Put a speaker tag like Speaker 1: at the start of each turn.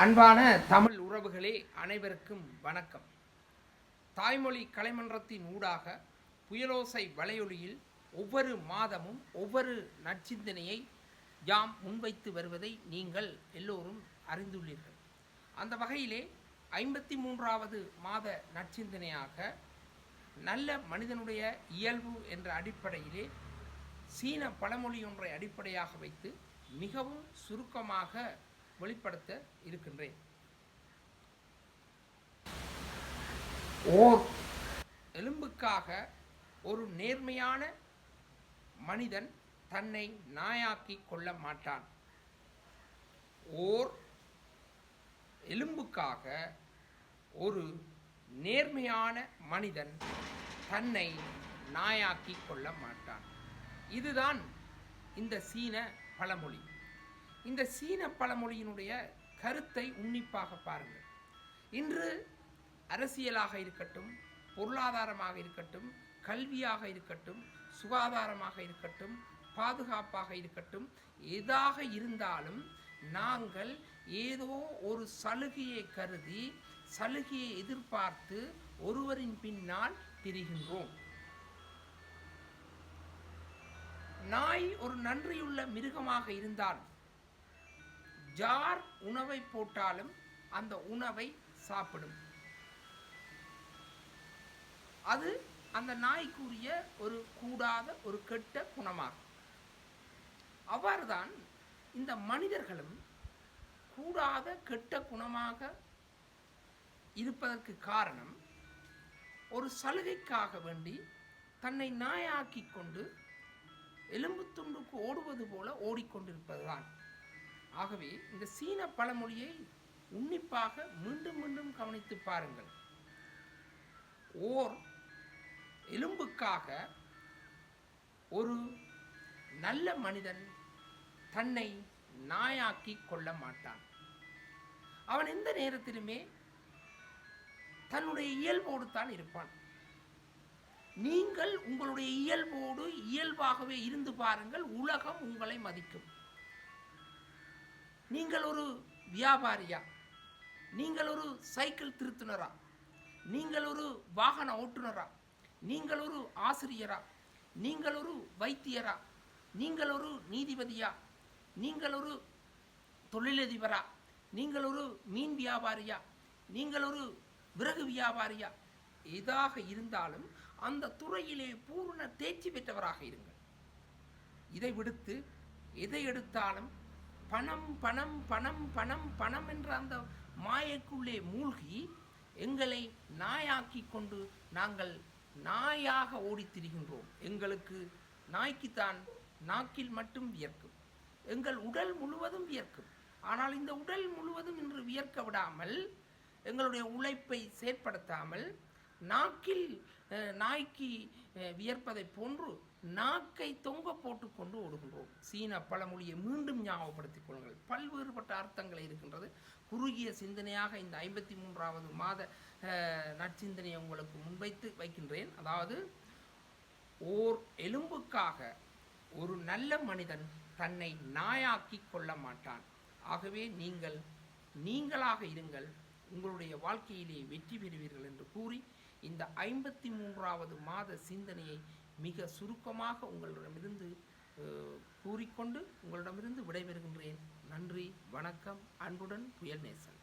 Speaker 1: அன்பான தமிழ் உறவுகளே அனைவருக்கும் வணக்கம். தாய்மொழி கலைமன்றத்தின் ஊடாக புயலோசை வலையொலியில் ஒவ்வொரு மாதமும் ஒவ்வொரு நற்சிந்தனையை யாம் முன்வைத்து வருவதை நீங்கள் எல்லோரும் அறிந்துள்ளீர்கள். அந்த வகையிலே ஐம்பத்தி மூன்றாவது மாத நற்சிந்தனையாக நல்ல மனிதனுடைய இயல்பு என்ற அடிப்படையிலே சீன பழமொழி ஒன்றை அடிப்படையாக வைத்து மிகவும் சுருக்கமாக வெளிப்படுத்த இருக்கின்றேன். ஓர் எலும்புக்காக ஒரு நேர்மையான மனிதன் தன்னை நாயாக்கி கொள்ள மாட்டான். ஓர் எலும்புக்காக ஒரு நேர்மையான மனிதன் தன்னை நாயாக்கி கொள்ள மாட்டான். இதுதான் இந்த சீன பழமொழி. இந்த சீன பழமொழியினுடைய கருத்தை உன்னிப்பாக பாருங்கள் இன்று அரசியலாக இருக்கட்டும் பொருளாதாரமாக இருக்கட்டும் கல்வியாக இருக்கட்டும் சுகாதாரமாக இருக்கட்டும் பாதுகாப்பாக இருக்கட்டும் எதாக இருந்தாலும் நாங்கள் ஏதோ ஒரு சலுகையை கருதி சலுகையை எதிர்பார்த்து ஒருவரின் பின்னால் திரிகின்றோம். நாய் ஒரு நன்றியுள்ள மிருகமாக இருந்தால் ஜார் உணவை போட்டாலும் அந்த உணவை சாப்பிடும். அது அந்த நாய்க்குரிய ஒரு கூடாத ஒரு கெட்ட குணமாகும். அவ்வாறுதான் இந்த மனிதர்களும் கூடாத கெட்ட குணமாக இருப்பதற்கு காரணம் ஒரு சலுகைக்காக வேண்டி தன்னை நாயாக்கி கொண்டு எலும்பு துண்டுக்கு ஓடுவது போல ஓடிக்கொண்டிருப்பதுதான். ஆகவே இந்த சீன பழமொழியை உன்னிப்பாக மீண்டும் மீண்டும் கவனித்து பாருங்கள். ஓர் எலும்புக்காக ஒரு நல்ல மனிதன் தன்னை நாயாக்கி கொள்ள மாட்டான். அவன் எந்த நேரத்திலுமே தன்னுடைய இயல்போடு தான் இருப்பான். நீங்கள் உங்களுடைய இயல்போடு இயல்பாகவே இருந்து பாருங்கள் உலகம் உங்களை மதிக்கும். நீங்கள் ஒரு வியாபாரியா? நீங்கள் ஒரு சைக்கிள் திருத்துனரா? நீங்கள் ஒரு வாகன ஓட்டுநரா நீங்கள் ஒரு ஆசிரியரா? நீங்கள் ஒரு வைத்தியரா? நீங்கள் ஒரு நீதிபதியா? நீங்கள் ஒரு தொழிலதிபரா? நீங்கள் ஒரு மீன் வியாபாரியா? நீங்கள் ஒரு விறகு வியாபாரியா? எதாக இருந்தாலும் அந்த துறையிலே பூர்ண தேர்ச்சி பெற்றவராக இருங்கள். இதை விடுத்து எதை எடுத்தாலும் பணம் பணம் பணம் பணம் பணம் என்ற அந்த மாயைக்குள்ளே மூழ்கி எங்களை நாயாக்கி கொண்டு நாங்கள் நாயாக ஓடித் திரிகின்றோம். எங்களுக்கு நாய்க்குத்தான் நாக்கில் மட்டும் வியர்க்கும். எங்கள் உடல் முழுவதும் வியர்க்கும். ஆனால் இந்த உடல் முழுவதும் இன்று வியர்க்க விடாமல் எங்களுடைய உழைப்பை செயற்படுத்தாமல் நாக்கில் நாய்க்கு வியர்ப்பதை போன்று நாக்கை தொங்க போட்டுக்கொண்டு ஓடுகின்றோம். சீன பழமொழியை மீண்டும் ஞாபகப்படுத்திக் கொள்ளுங்கள். பல்வேறுபட்ட அர்த்தங்கள் இருக்கின்றது. குறுகிய சிந்தனையாக இந்த ஐம்பத்தி மூன்றாவது மாத நற்சிந்தனையை உங்களுக்கு முன்வைத்து வைக்கின்றேன். அதாவது ஓர் எலும்புக்காக ஒரு நல்ல மனிதன் தன்னை நாயாக்கி கொள்ள மாட்டான். ஆகவே நீங்கள் நீங்களாக இருங்கள் உங்களுடைய வாழ்க்கையிலே வெற்றி பெறுவீர்கள் என்று கூறி இந்த ஐம்பத்தி மூன்றாவது மாத சிந்தனையை மிக சுருக்கமாக உங்களிடமிருந்து கூறிக்கொண்டு உங்களிடமிருந்து விடைபெறுகின்றேன். நன்றி வணக்கம் அன்புடன் புயல் நேசன்.